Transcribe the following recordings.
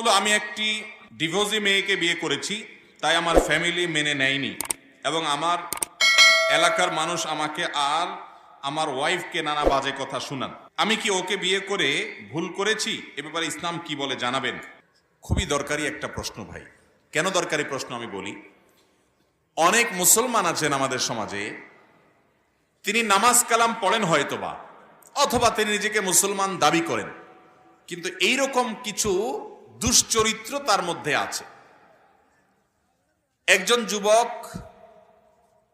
হলো, আমি একটি ডিভোর্সি মেয়েকে বিয়ে করেছি, তাই আমার ফ্যামিলি মেনে নেয়নি। এবং আমার এলাকার মানুষ আমাকে আর আমার ওয়াইফকে নানা বাজে কথা শুনান। আমি কি ওকে বিয়ে করে ভুল করেছি? এ ব্যাপারে ইসলাম কি বলে জানাবেন? খুবই দরকারি একটা প্রশ্ন ভাই। কেন দরকারি প্রশ্ন আমি বলি? অনেক মুসলমান আছেন আমাদের সমাজে, তিনি নামাজ কালাম পড়েন হয়তোবা, অথবা তিনি নিজেকে মুসলমান দাবি করেন। কিন্তু এই রকম কিছু দুশ্চরিত্র তার মধ্যে আছে। একজন যুবক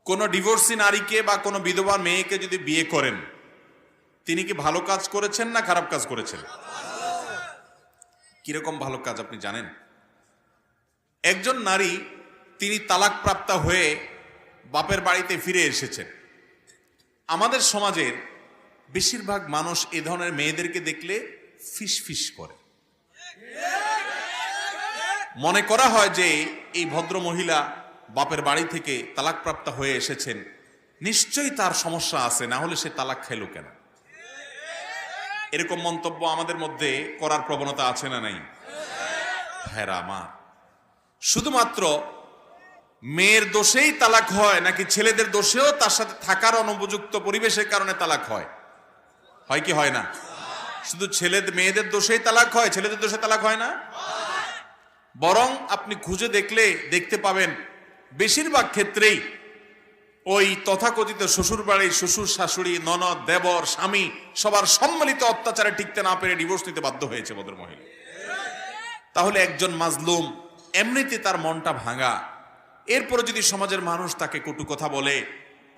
কোন ডিভোর্সি নারীকে বা কোনো বিধবা মেয়েকে যদি বিয়ে করেন, তিনি কি ভালো কাজ করেছেন না খারাপ কাজ করেছেন? কীরকম ভালো কাজ আপনি জানেন? একজন নারী, তিনি তালাকপ্রাপ্তা হয়ে বাপের বাড়িতে ফিরে এসেছেন। আমাদের সমাজের বেশিরভাগ মানুষ এ ধরনের মেয়েদেরকে দেখলে ফিস ফিস করে। মনে করা হয় যে এই ভদ্র মহিলা বাপের বাড়ি থেকে তালাকপ্রাপ্ত হয়ে এসেছেন। নিশ্চয়ই তার সমস্যা আছে, না হলে সে তালাক খেল কেন? এরকম মন্তব্য আমাদের মধ্যে করার প্রবণতা আছে না নাই? হ্যাঁ আমার। শুধুমাত্র মেয়ের দোষেই তালাক হয়, নাকি ছেলেদের দোষেও তার সাথে থাকার অনুপযুক্ত পরিবেশের কারণে তালাক হয়? হয় কি হয় না? শুধু ছেলেদের, মেয়েদের দোষেই তালাক হয়, ছেলেদের দোষে তালাক হয় না? বরং আপনি খুঁজে দেখলে দেখতে পাবেন, বেশিরভাগ ক্ষেত্রেই ওই তথাকথিত শ্বশুর বাড়ির শ্বশুর শাশুড়ি, ননদ, দেবর, স্বামী সবার সম্মিলিত অত্যাচারে টিকতে না পেরে ডিভোর্স নিতে বাধ্য হয়েছে ভদ্র মহিলা তাহলে একজন মাজলুম এমনিতে তার মনটা ভাঙা। এরপরে যদি সমাজের মানুষ তাকে কটু কথা বলে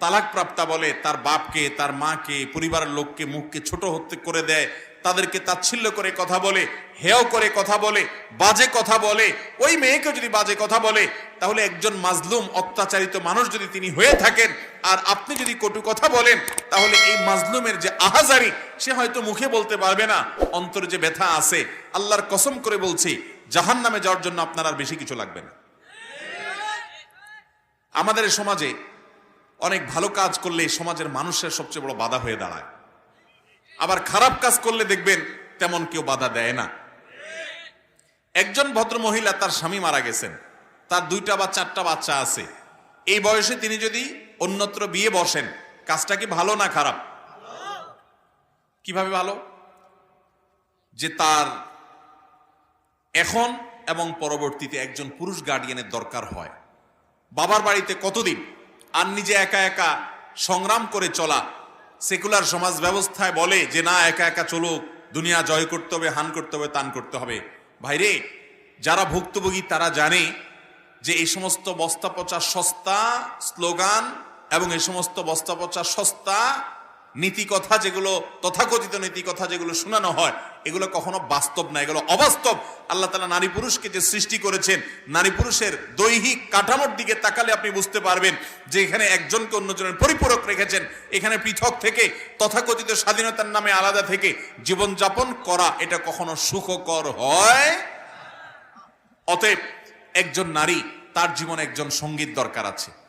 তালাক প্রাপ্তা বলে, তার বাপকে, তার মাকে, পরিবারের লোককে, মুখকে ছোট হতে করে দেয় তাদেরকে তাচ্ছিল্য করে কথা বলে, হেয় করে কথা বলে, বাজে কথা বলে, ওই মেয়েকে যদি বাজে কথা বলে, তাহলে একজন মাজলুম, অত্যাচারিত মানুষ যদি তিনি হয়ে থাকেন, আর আপনি যদি কটু কথা বলেন, তাহলে এই মাজলুমের যে আহাজারি, সে হয়তো মুখে বলতে পারবে না, অন্তরে যে ব্যথা আছে। আল্লাহর কসম করে বলছি জাহান নামে যাওয়ার জন্য আপনার আর বেশি কিছু লাগবে না। আমাদের সমাজে অনেক ভালো কাজ করলে সমাজের মানুষের সবচেয়ে বড় বাধা হয়ে দাঁড়ায়। আবার খারাপ কাজ করলে দেখবেন তেমন কেউ বাধা দেয় না। একজন ভদ্র মহিলা তার স্বামী মারা গেছেন। তার দুইটা বা চারটা বাচ্চা আছে। এই বয়সে তিনি যদি অন্যত্র বিয়ে বসেন, কাজটা কি ভালো না খারাপ? কীভাবে ভালো? যে তার এখন এবং পরবর্তীতে একজন পুরুষ গার্ডিয়ানের দরকার হয়। বাবার বাড়িতে কতদিন? আর নিজে একা একা সংগ্রাম করে চলা সেকুলার সমাজ ব্যবস্থায় বলে যে, না, একা একা চলুক, দুনিয়া জয় করতে হবে, হান করতে হবে, তান করতে হবে। ভাইরে, যারা ভুক্তভোগী তারা জানে যে, এই সমস্ত বস্তা পচা সস্তা স্লোগান এবং এই সমস্ত বস্তা পচা সস্তা নীতি কথা যেগুলো, তথাকথিত নীতি কথা যেগুলো শোনানো হয়, এগুলো কখনো বাস্তব না, এগুলো অবাস্তব। আল্লাহ তালা নারী পুরুষকে যে সৃষ্টি করেছেন, নারী পুরুষের দৈহিক কাঠামোর দিকে তাকালে আপনি বুঝতে পারবেন যে এখানে একজনকে অন্যজনের পরিপূরক রেখেছেন। এখানে পৃথক থেকে, তথাকথিত স্বাধীনতার নামে আলাদা থেকে জীবনযাপন করা, এটা কখনো সুখকর হয়? অতএব একজন নারী, তার জীবনে একজন সংগীত দরকার আছে।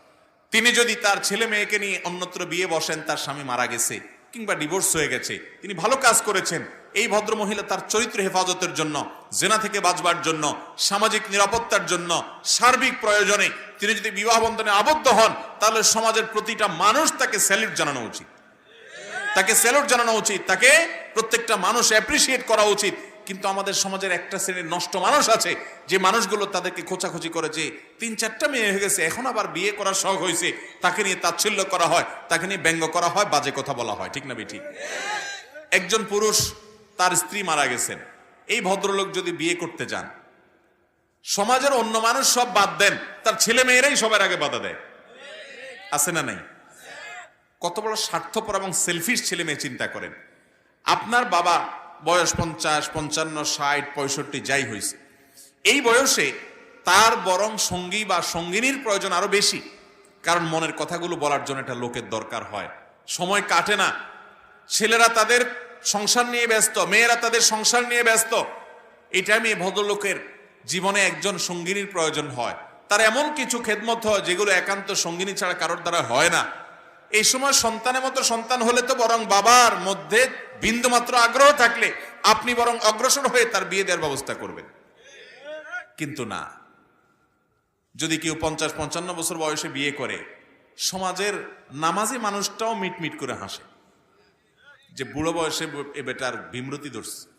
তিনি যদি তার ছেলে মেয়েকে নিয়ে অন্যত্র বিয়ে বসেন, তার স্বামী মারা গেছে কিংবা ডিভোর্স হয়ে গেছে, তিনি ভালো কাজ করেছেন, এই ভদ্র মহিলা তার চরিত্র হেফাজতের জন্য, জেনা থেকে বাঁচবার জন্য, সামাজিক নিরাপত্তার জন্য, সার্বিক প্রয়োজনে তিনি যদি বিবাহ বন্ধনে আবদ্ধ হন, তাহলে সমাজের প্রতিটা মানুষ তাকে স্যালিউট জানানো উচিত। তাকে স্যালুট জানানো উচিত। তাকে প্রত্যেকটা মানুষ অ্যাপ্রিসিয়েট করা উচিত। কিন্তু আমাদের সমাজের একটা শ্রেণির নষ্ট মানুষ আছে, যে মানুষগুলো তাদেরকে খোঁচাখুচি করেছে তিন চারটা মেয়ে হয়ে গেছে, এখন আবার বিয়ে করার শখ হয়েছে, তাকে নিয়ে তাচ্ছিল্য করা হয়, তাকে নিয়ে ব্যঙ্গ করা হয়, বাজে কথা বলা হয়, ঠিক না বেঠিক একজন পুরুষ, তার স্ত্রী মারা গেছেন। এই ভদ্রলোক যদি বিয়ে করতে যান, সমাজের অন্য মানুষ সব বাদ দেন, তার ছেলে মেয়েরাই সবার আগে বাধা দেয়। আছে না নাই? কত বড় স্বার্থপর এবং সেলফিশ ছেলে মেয়ে চিন্তা করেন। আপনার বাবা বয়স পঞ্চাশ, পঞ্চান্ন, ষাট, পঁয়ষট্টি, যাই হয়েছে এই বয়সে তার বরং সঙ্গী বা সঙ্গিনীর প্রয়োজন আরও বেশি। কারণ মনের কথাগুলো বলার জন্য একটা লোকের দরকার হয়। সময় কাটে না। ছেলেরা তাদের সংসার নিয়ে ব্যস্ত, মেয়েরা তাদের সংসার নিয়ে ব্যস্ত। এই টাইমে ভদ্রলোকের জীবনে একজন সঙ্গিনীর প্রয়োজন হয়। তার এমন কিছু খেদমত হয় যেগুলো একান্ত সঙ্গিনী ছাড়া কারোর দ্বারা হয় না। এই সময় সন্তানের মতো সন্তান হলে তো বরং বাবার মধ্যে বিন্দুমাত্র আগ্রহ থাকলে আপনি বরং অগ্রসর হয়ে তার বিয়ে দেওয়ার ব্যবস্থা করবেন। কিন্তু না। যদি কেউ পঞ্চাশ, পঞ্চান্ন বছর বয়সে বিয়ে করে, সমাজের নামাজি মানুষটাও মিটমিট করে হাসে। যে বুড়ো বয়সে এ বেটার বিমৃতি ধরছে।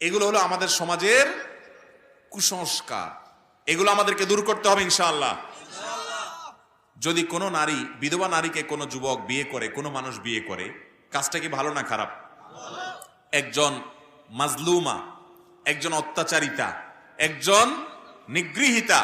এগুলো হলো আমাদের সমাজের কুসংস্কার। এগুলো আমাদেরকে দূর করতে হবে ইনশাআল্লাহ। যদি কোনো নারী, বিধবা নারীকে কোনো যুবক বিয়ে করে, কোনো মানুষ বিয়ে করে, কাজটা কি ভালো না খারাপ? একজন মাজলুমা, একজন অত্যাচারিতা, একজন নিগৃহীতা